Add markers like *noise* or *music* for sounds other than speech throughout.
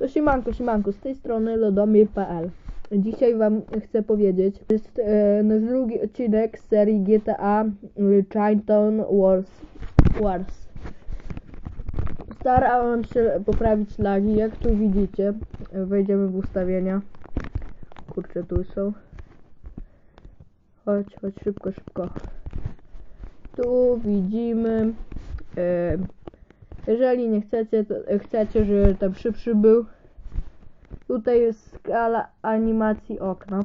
To siemanko, siemanko, z tej strony lodomir.pl Dzisiaj wam chcę powiedzieć, to jest e, nasz drugi odcinek z serii GTA y, Chinatown Wars. Wars. Starałem się poprawić lagi, jak tu widzicie. Wejdziemy w ustawienia. Kurczę, tu są. Chodź, chodź, szybko, szybko. Tu widzimy. E, jeżeli nie chcecie, to chcecie, żeby tam szybszy był. Tutaj jest skala animacji okna.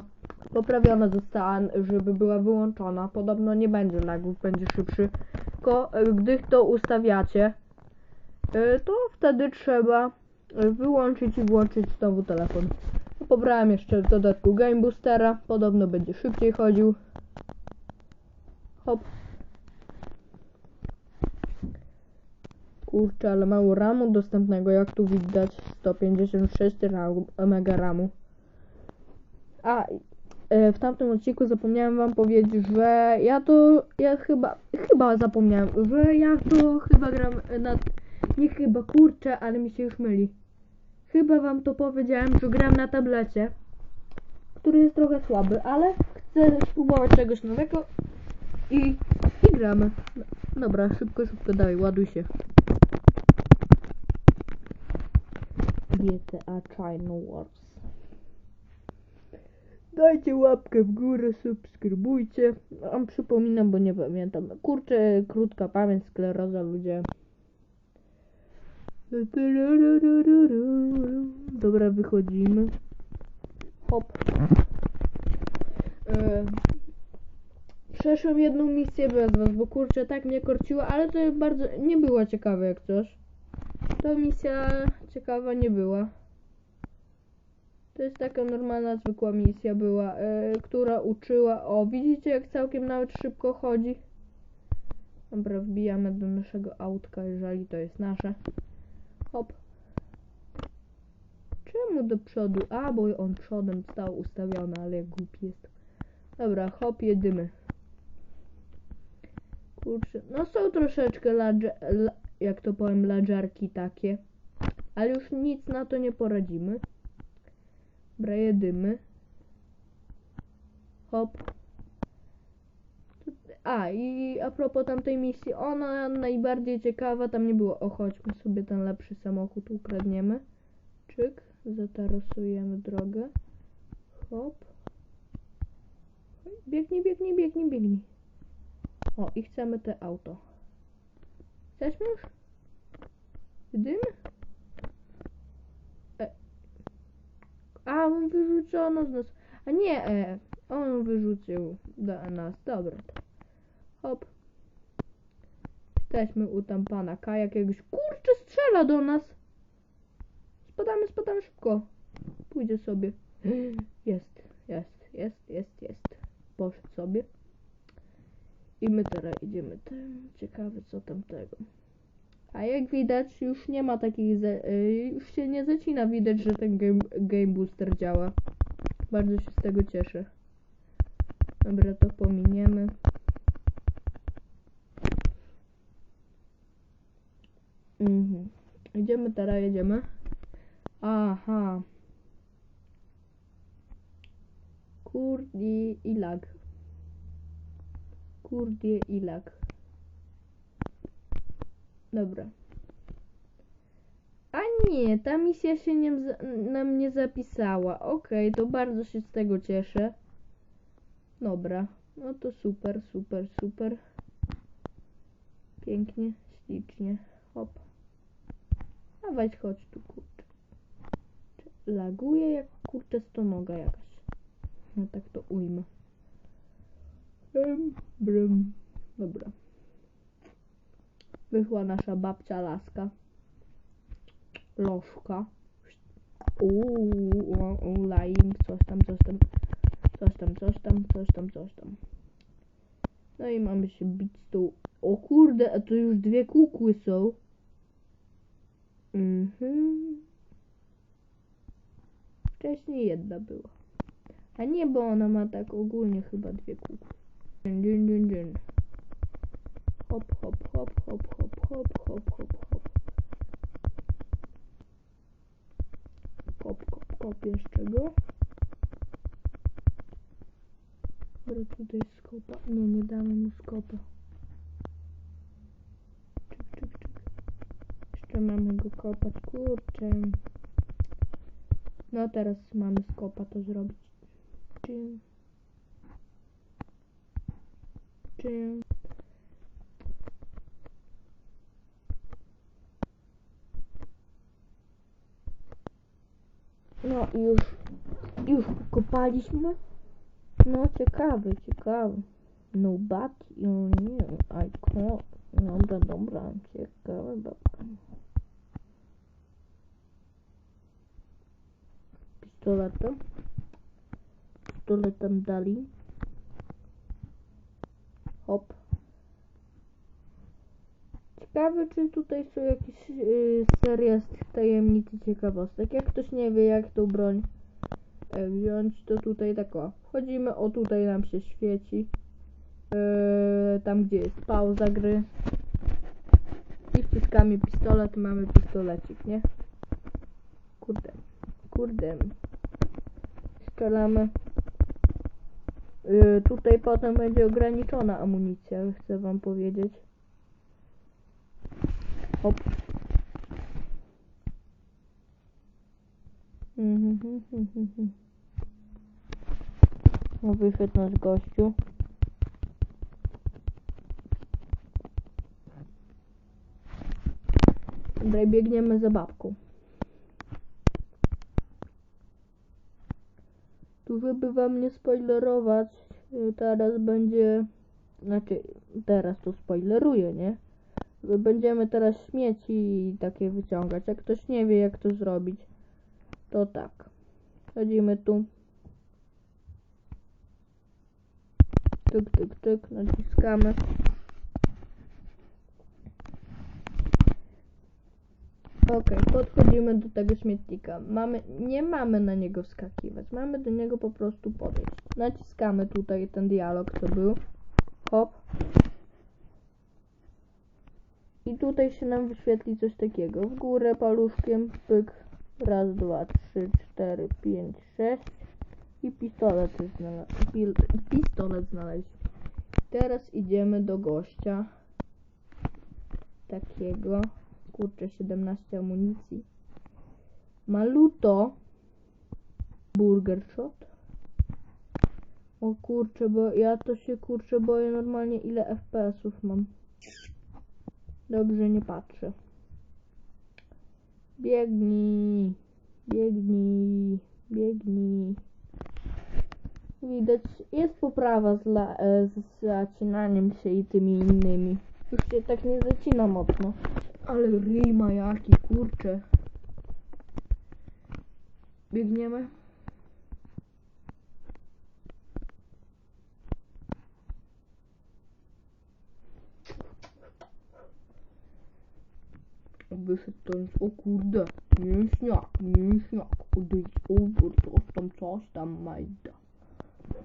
Poprawiona została, żeby była wyłączona. Podobno nie będzie lagów, będzie szybszy. Tylko gdy to ustawiacie, e, to wtedy trzeba wyłączyć i włączyć znowu telefon. Pobrałem jeszcze w dodatku Game Boostera. Podobno będzie szybciej chodził. Hop. Kurczę, ale mało ramu dostępnego, jak tu widać. 156 ramu, mega ramu. A, e, w tamtym odcinku zapomniałem wam powiedzieć, że ja to, ja chyba, chyba zapomniałem, że ja to chyba gram na, nie chyba, kurczę, ale mi się już myli. Chyba wam to powiedziałem, że gram na tablecie, który jest trochę słaby, ale chcę spróbować czegoś nowego i, i gramy. Dobra, szybko, szybko, dawaj, ładuj się. GTA China Wars. Dajcie łapkę w górę, subskrybujcie. Wam przypominam, bo nie pamiętam. Kurczę, krótka pamięć, skleroza, ludzie. Dobra, wychodzimy. Hop. E, jedną misję bez was, bo kurczę, tak mnie korciło, ale to bardzo nie było ciekawe jak coś. Ta misja ciekawa nie była. To jest taka normalna, zwykła misja była, e, która uczyła. O, widzicie jak całkiem nawet szybko chodzi? Dobra, wbijamy do naszego autka, jeżeli to jest nasze. Hop. Czemu do przodu? A, bo on przodem stał ustawiony, ale jak głupi jest. Dobra, hop, jedymy. Kurczę, no są troszeczkę ladże, la, jak to powiem, ladżarki takie. Ale już nic na to nie poradzimy. Dobra, jedymy. Hop. A, i a propos tamtej misji, ona najbardziej ciekawa, tam nie było, o chodźmy sobie ten lepszy samochód ukradniemy. Czyk, zatarosujemy drogę. Hop. Biegnij, biegnij, biegnij, biegnij. O, i chcemy te auto. Chcesz już? Dym? E. A, on wyrzucono z nas. A nie, e. On wyrzucił do nas. Dobra. Hop. Jesteśmy u tam pana K jakiegoś. Kurczę, strzela do nas. Spadamy, spadamy szybko. Pójdzie sobie. *gasps* Jest, jest, jest, jest, jest. Poszedł sobie. I my teraz idziemy tam. Ciekawe co tam tego. A jak widać już nie ma takich, y, już się nie zacina widać, że ten game, game booster działa. Bardzo się z tego cieszę. Dobra, to pominiemy. Mhm. Idziemy teraz, jedziemy. Aha. Kurde i lag. Kurde i lag. Dobra. A nie, ta misja się nie, nam nie zapisała. Okej, okay, to bardzo się z tego cieszę. Dobra. No to super, super, super. Pięknie, ślicznie. Hop. Dawaj, chodź tu, kurczę. Laguje jak kurczę stonoga jakaś. No tak to ujmę. Brym, brym. Dobra. Wyszła nasza babcia laska. Lożka. Uuu, lying, coś tam, coś tam. Coś tam, coś tam, coś tam, coś tam. No i mamy się bić z tą... O kurde, a to już dwie kukły są. Mhm. Wcześniej jedna była. A nie, bo ona ma tak ogólnie chyba dwie kukły. Dyn, dyn, dyn, dyn. Hop, hop, hop, hop, hop, hop, hop, hop, hop. Hop, jeszcze go. Dobra, tutaj skopa. Nie, nie damy mu skopa. Czyk, czyk, czyk. Jeszcze mamy go kopać, kurczę. No teraz mamy skopa to zrobić. Czym? Czym? No i już, już kopaliśmy. No ciekawe, ciekawe. No but you knew I caught. Dobra, dobra, ciekawe, dobra. Pistoletem. Pistoletem dali. Hop. Ciekawe, czy tutaj są jakieś yy, seria z tajemnic i ciekawostek. Jak ktoś nie wie, jak tą broń e, wziąć, to tutaj tak o. Wchodzimy, o tutaj nam się świeci. E, tam, gdzie jest pauza gry. I wciskamy pistolet, mamy pistolecik, nie? Kurde. Kurde. Strzelamy. E, tutaj potem będzie ograniczona amunicja, chcę wam powiedzieć. Hop. Mhm, mhm, mhm. No wyszedł nasz gościu. I biegniemy za babką. Tu żeby wam nie spoilerować, y, teraz będzie, znaczy teraz to spoileruję, nie? Będziemy teraz śmieci takie wyciągać. Jak ktoś nie wie jak to zrobić, to tak. Chodzimy tu. Tyk, tyk, tyk, naciskamy. Ok, podchodzimy do tego śmietnika. Mamy, nie mamy na niego wskakiwać, mamy do niego po prostu podejść. Naciskamy tutaj ten dialog, co był. Hop. I tutaj się nam wyświetli coś takiego. W górę paluszkiem, pyk. Raz, dwa, trzy, cztery, pięć, sześć. I pistolet znalazł. Pistolet znaleźć. Teraz idziemy do gościa. Takiego. Kurczę, 17 amunicji. Maluto. Burger shot. O kurczę, bo ja to się kurczę boję normalnie ile FPS-ów mam. Dobrze nie patrzę. Biegnij, biegnij, biegnij. Widać, jest poprawa z, la, e, z zacinaniem się i tymi innymi. Już się tak nie zacina mocno. Ale ryj ma jaki, kurczę. Biegniemy. Wyszedł ten, o kurde, mięśniak, mięśniak, odejdź over, coś tam, coś tam, majda.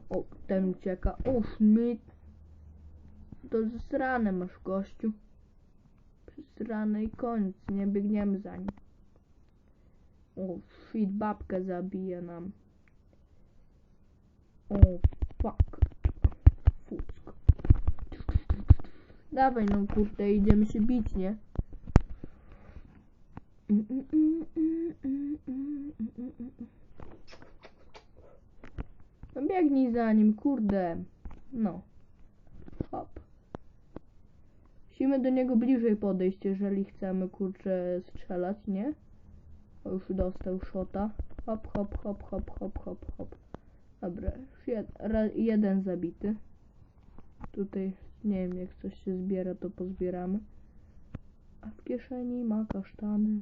O, ten ucieka, o, Schmidt. To zesrane masz, gościu. I koniec, nie biegniemy za nim. O, shit, babkę zabije nam. O, fuck. Fuck. Dawaj no kurde, idziemy się bić, nie? No biegnij za nim, kurde. No. Hop. Musimy do niego bliżej podejść, jeżeli chcemy, kurczę, strzelać, nie? O, już dostał szota. Hop, hop, hop, hop, hop, hop, hop. Dobra, już jed jeden zabity. Tutaj, nie wiem, jak coś się zbiera, to pozbieramy. A w kieszeni ma kasztany.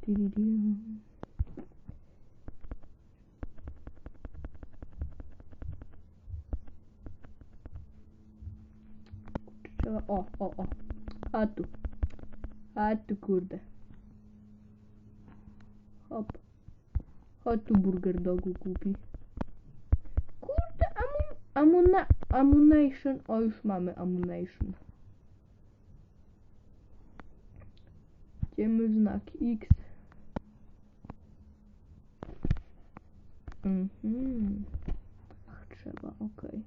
Tiridim. Trzeba, o, o, o. A tu. A tu, kurde. Hop. Chodź tu burger dogu kupi. Kurde, amun. O, już mamy ammunition. Idziemy w znak X. Mhm. Ach, trzeba, okej.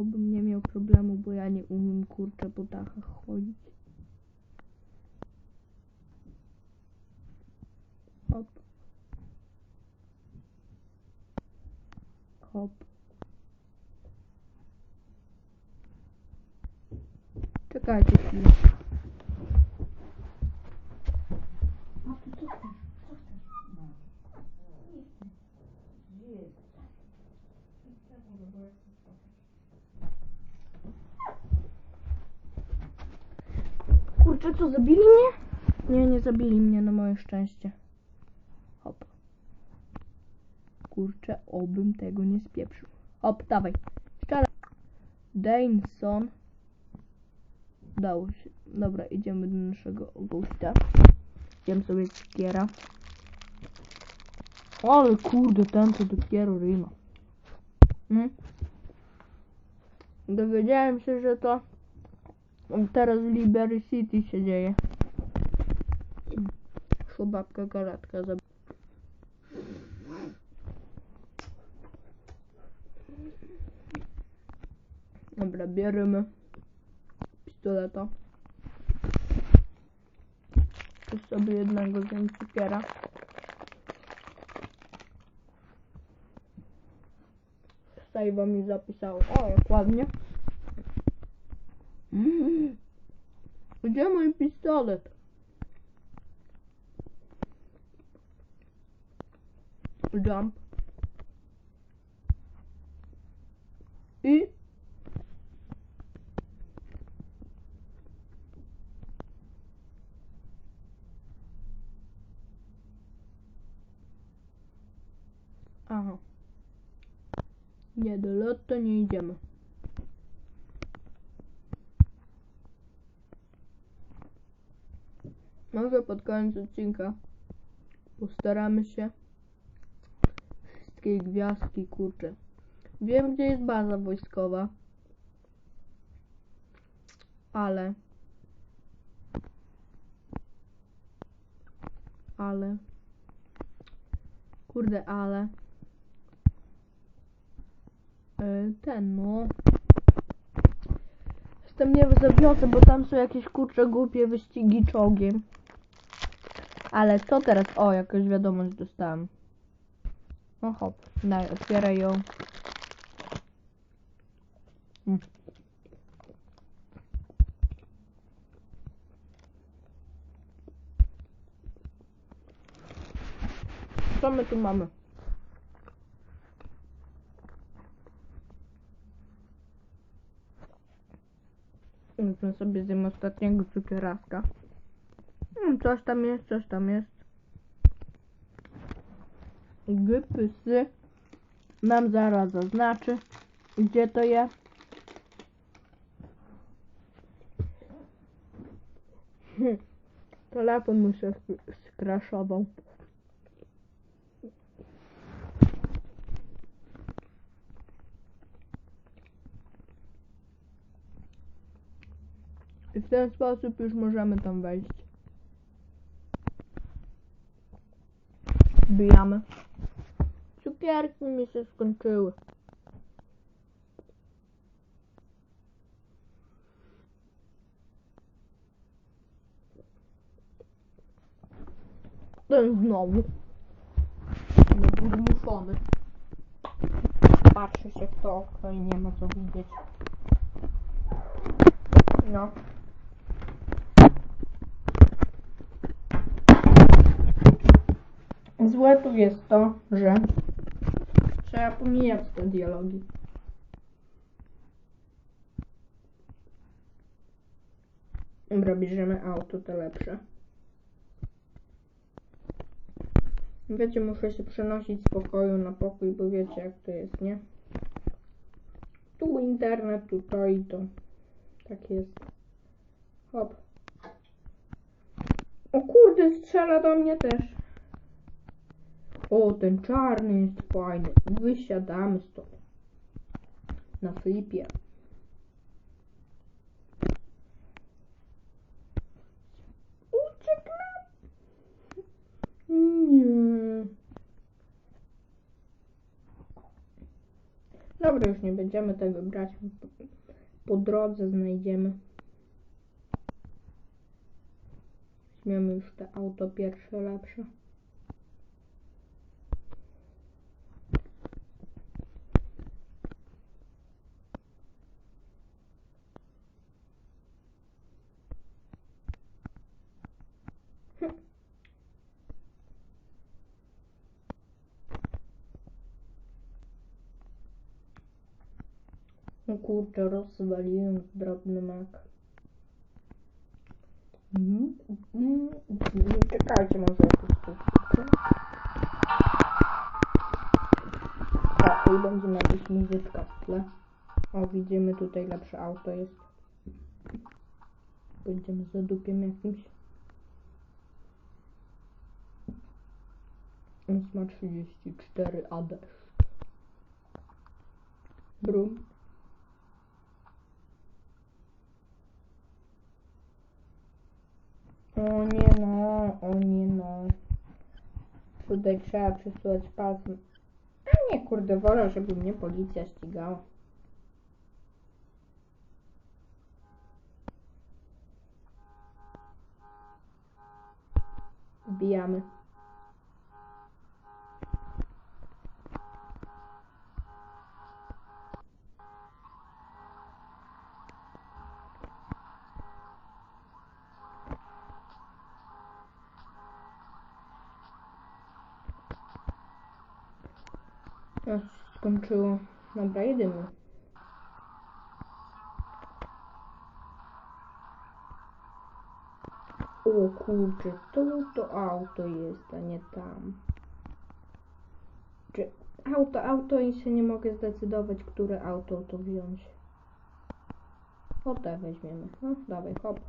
Obym nie miał problemu, bo ja nie umiem kurczę po dachach chodzić. Hop. Hop. Czekajcie chwilę. A ty co chcesz? Co chcesz? No. Nie chcę. Żyję. Kurczę, co, zabili mnie? Zabili mnie na moje szczęście. Hop. Kurczę, obym tego nie spieprzył. Hop, dawaj. Szczerze. Daneson. Dało się. Dobra, idziemy do naszego gościa. Idziemy sobie cukier'a. Ale kurde, ten to dopiero ryma. Hmm? Dowiedziałem się, że to teraz w Liberty City się dzieje. Szło babka galatka za... Dobra, bierzemy pistoleta. Tu sobie jednego z cukiera. Save'a mi zapisało. O, jak ładnie. Mm. Gdzie mój pistolet? Jump. I Aha. Nie, do lotu nie idziemy. Może pod koniec odcinka postaramy się wszystkie gwiazdki, kurczę. Wiem, gdzie jest baza wojskowa, ale ale kurde, ale E, ten no Jestem nie bo tam są jakieś kurcze głupie wyścigi czołgiem. Ale co teraz? O, jakąś wiadomość dostałem. No hop, daj, otwieraj ją. Hmm. Co my tu mamy? Weźmy sobie zjem ostatniego cukieraska. Mm, coś tam jest, coś tam jest. Gypysy. Nam zaraz zaznaczy, gdzie to jest. *laughs* Hm. Telefon mi się sk- skraszował. I w ten sposób już możemy tam wejść. Wbijamy. Cukierki mi się skończyły. Ten znowu. Nie był zmuszony. Patrzy się w to okno i nie ma co widzieć. No. Złe tu jest to, że trzeba pomijać te dialogi. Dobra, bierzemy auto, to lepsze. Wiecie, muszę się przenosić z pokoju na pokój, bo wiecie jak to jest, nie? Tu internet, tu to i to. Tak jest. Hop. O kurde, strzela do mnie też. O, ten czarny jest fajny. Wysiadamy stąd. Na flipie. Uciekł. Nie. Dobra, już nie będziemy tego brać. Po, drodze znajdziemy. Weźmiemy już te auto pierwsze, lepsze. O kurczę, rozwaliłem drobny mak. Mm, Czekajcie, może jakoś szybko. O, i będzie jakaś muzyczka w tle. O, widzimy tutaj lepsze auto jest. Będziemy za dupiem jakimś. On ma 34 AD. Brum. O nie no, o nie no. Tutaj trzeba przesuwać palcem. A nie, kurde, wolę, żeby mnie policja ścigała. Wbijamy. Się skończyło. Dobra, jedziemy. O kurczę, tu to auto jest, a nie tam. Czy auto, auto i się nie mogę zdecydować, które auto to wziąć. O te weźmiemy. No, dawaj, hop.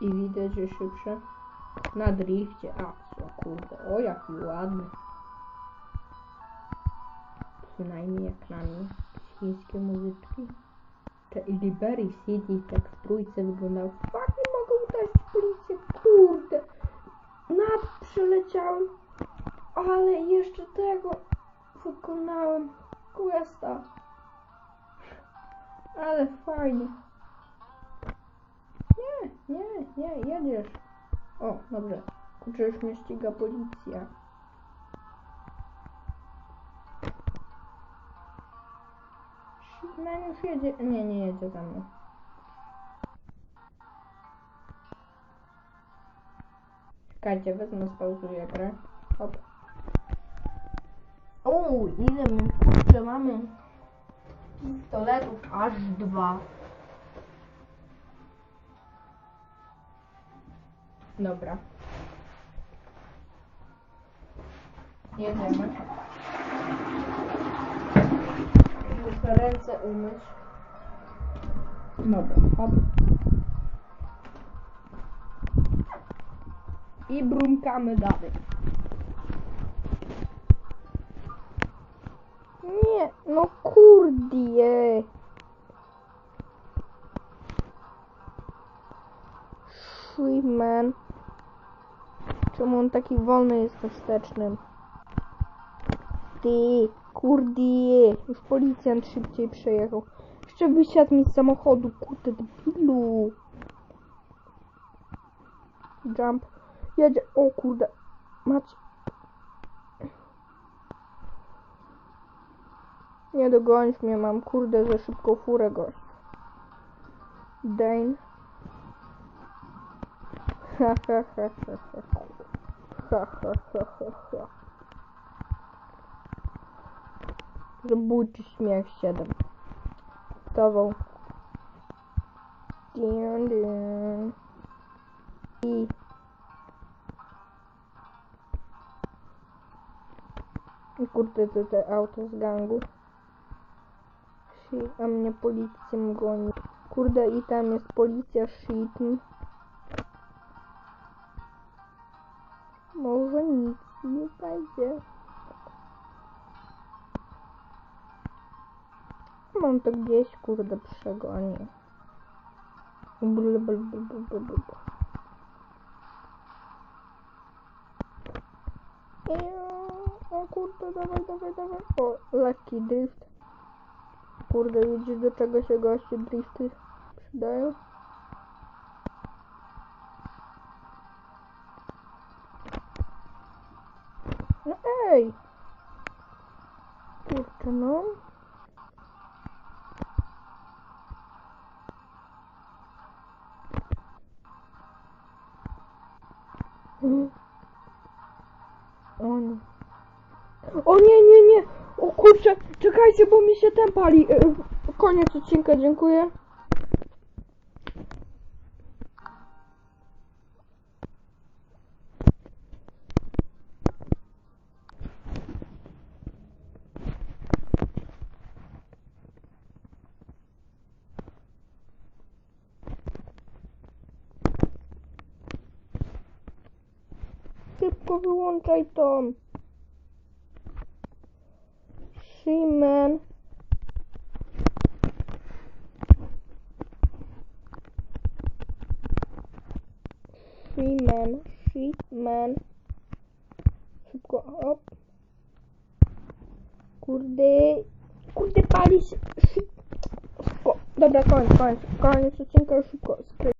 I widać, że szybsze. Na drifcie. A, co kurde. O, jaki ładny. Przynajmniej jak na mnie. Chińskie muzyczki. Te Liberty City tak w trójce wyglądały. Fuck, nie mogę w policję. Kurde. Nad przeleciałem. Ale jeszcze tego wykonałem. Questa. Ale fajnie. Nie, jedziesz. O, dobrze. Kurczę, już mnie ściga policja. Shitman już jedzie. Nie, nie jedzie za mną. Czekajcie, wezmę, spauzuję grę. Hop. O, ile my kurczę mamy pistoletów? Aż dwa. Dobra. Jedziemy. Muszę ręce umyć. Dobra, hop. I brumkamy dalej. Nie, no kurdie. Shrimman. Czemu on taki wolny jest wstecznym? Ty, kurdie. Już policjant szybciej przejechał. Jeszcze wysiadł mi z samochodu, kurde, debilu. Jump. Jedzie, o kurde. Mać. Nie dogonisz mnie, mam kurde za szybką furę gość. Dane. *laughs* Ha ha ha ha ha. Ha ha ha ha ha. Zabójczy śmiech 7. Gotował. Dun, dun. I I kurde, to te auto z gangu. A mnie policją goni. Kurde, i tam jest policja, shit. Mam to gdzieś, kurde, bl. Iu, O kurde, dawaj, dawaj, dawaj. O, lekki drift. Kurde, widzisz do czego się goście drifty przydają? No ej! Kurczę, no. O nie. O nie, nie, nie! O kurczę, czekajcie, bo mi się ten pali. E, Koniec odcinka, dziękuję. Szybko wyłączaj to. Shimon. Shimon. Shimon. Szybko, hop. Kurde. Kurde, pali się. Dobra, koniec, koniec. Koniec odcinka, szybko. skry-